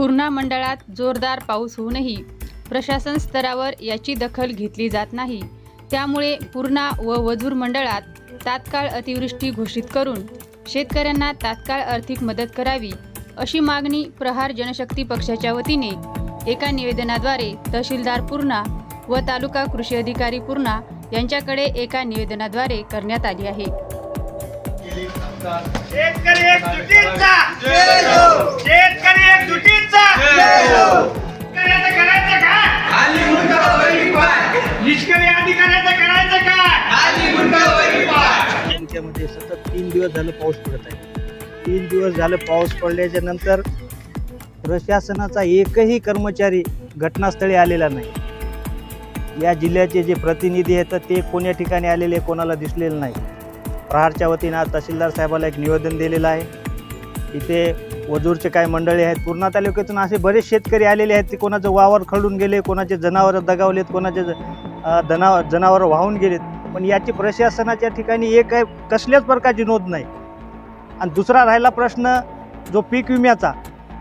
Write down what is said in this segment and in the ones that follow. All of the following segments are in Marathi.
पूर्णा मंडळात जोरदार पाऊस होऊनही प्रशासन स्तरावर याची दखल घेतली जात नाही. त्यामुळे पूर्णा व वजूर मंडळात तात्काळ अतिवृष्टी घोषित करून शेतकऱ्यांना तात्काळ आर्थिक मदत करावी अशी मागणी प्रहार जनशक्ती पक्षाच्या वतीने एका निवेदनाद्वारे तहसीलदार पूर्णा व तालुका कृषी अधिकारी पूर्णा यांच्याकडे एका निवेदनाद्वारे करण्यात आली आहे. शेतकरी शेतकऱ्याचं करायचं काय निष्क्रिय अधिकाऱ्याचं करायचं काय संख्येमध्ये सतत तीन दिवस झालं पाऊस पडत आहे. तीन दिवस झालं पाऊस पडल्याच्या नंतर प्रशासनाचा एकही कर्मचारी घटनास्थळी आलेला नाही. या जिल्ह्याचे जे प्रतिनिधी आहेत ते कोण्या ठिकाणी आलेले कोणाला दिसलेलं नाही. प्रहारच्या वतीनं आज तहसीलदार साहेबाला एक निवेदन दिलेलं आहे. इथे वजूरचे काही मंडळी आहेत? पूर्णा तालुक्यातून असे बरेच शेतकरी आलेले आहेत ते कोणाचं वावर खडून गेले कोणाचे जनावरं दगावलेत कोणाचे जनावर जनावरं वाहून गेलेत. पण याची प्रशासनाच्या ठिकाणी एक आहे कसल्याच प्रकारची नोंद नाही. आणि दुसरा राहिला प्रश्न जो पीक विम्याचा.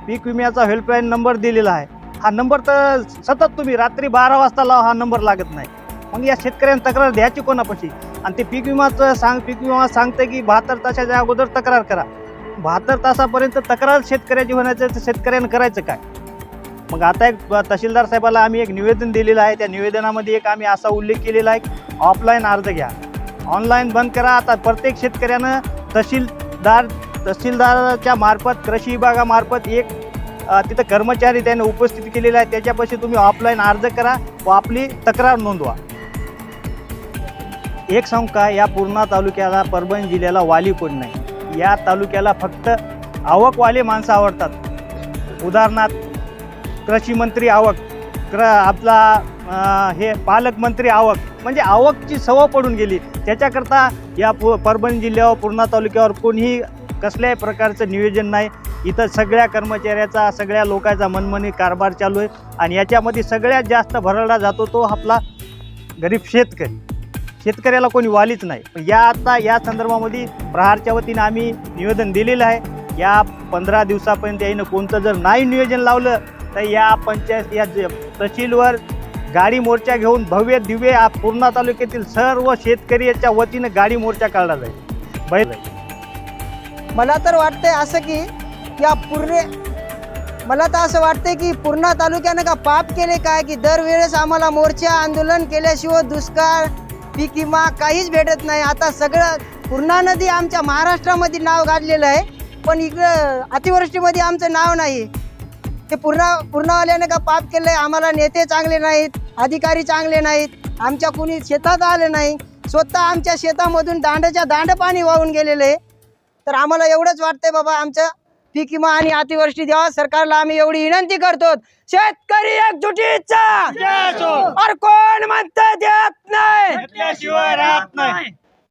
पीक विम्याचा हेल्पलाईन नंबर दिलेला आहे. हा नंबर तर सतत तुम्ही रात्री बारा वाजता लावा हा नंबर लागत नाही. मग या शेतकऱ्यांना तक्रार द्यायची कोणापाशी? आणि ते पीक विमाचं सांग पीक विमा सांगतं की बहात्तर तासाच्या अगोदर तक्रार करा. बहात्तर तासापर्यंत तक्रार शेतकऱ्याची होण्याचं तर शेतकऱ्यानं करायचं काय? मग आता एक तहसीलदार साहेबाला आम्ही एक निवेदन दिलेलं आहे. त्या निवेदनामध्ये एक आम्ही असा उल्लेख केलेला आहे ऑफलाईन अर्ज घ्या. ऑनलाईन बंद करा. आता प्रत्येक शेतकऱ्यानं तहसीलदार तहसीलदाराच्या मार्फत कृषी विभागामार्फत एक तिथं कर्मचारी त्याने उपस्थित केलेला आहे. त्याच्यापाशी तुम्ही ऑफलाईन अर्ज करा व आपली तक्रार नोंदवा. एक सांग का या पूर्णा तालुक्याला परभणी जिल्ह्याला वाली कोण नाही? या तालुक्याला फक्त आवकवाले माणसं आवडतात. उदाहरणार्थ कृषीमंत्री आवक क्र आपला हे पालकमंत्री आवक म्हणजे आवकची सवय पडून गेली. त्याच्याकरता या पु परभणी जिल्ह्यावर पूर्णा तालुक्यावर कोणीही कसल्याही प्रकारचं नियोजन नाही. इथं सगळ्या कर्मचाऱ्याचा सगळ्या लोकांचा मनमनी कारभार चालू आहे. आणि याच्यामध्ये सगळ्यात जास्त भरडला जातो तो आपला गरीब शेतकरी. शेतकऱ्याला कोणी वालीच नाही. पण या आता या संदर्भामध्ये प्रहारच्या वतीनं आम्ही निवेदन दिलेलं आहे. या पंधरा दिवसापर्यंत याईनं कोणतं जर नाही नियोजन लावलं तर या पंचायत या तहसीलवर गाडी मोर्चा घेऊन भव्य दिव्य या पूर्णा तालुक्यातील सर्व शेतकरी याच्या वतीनं गाडी मोर्चा काढला जाईल. बैल मला तर वाटतंय असं की या पूर्ण मला तर असं वाटतंय की पूर्णा तालुक्यानं का पाप केले काय की दरवेळेस आम्हाला मोर्चा आंदोलन केल्याशिवाय दुष्काळ पीक विमा काहीच भेटत नाही. आता सगळं पूर्णा नदी आमच्या महाराष्ट्रामध्ये नाव गाजलेलं आहे. पण इकडं अतिवृष्टीमध्ये आमचं नाव नाही. ते पूर्ण पूर्णावाल्याने का पाप केलंय? आम्हाला नेते चांगले नाहीत अधिकारी चांगले नाहीत. आमच्या कुणी शेतात आले नाही. स्वतः आमच्या शेतामधून दांडच्या दांड पाणी वाहून गेलेलं आहे. तर आम्हाला एवढंच वाटतंय बाबा आमचं पीक विमा आणि अतिवृष्टी द्यावा सरकारला आम्ही एवढी विनंती करतो शेतकरी एकजुटीचा कोण म्हणत देत नाही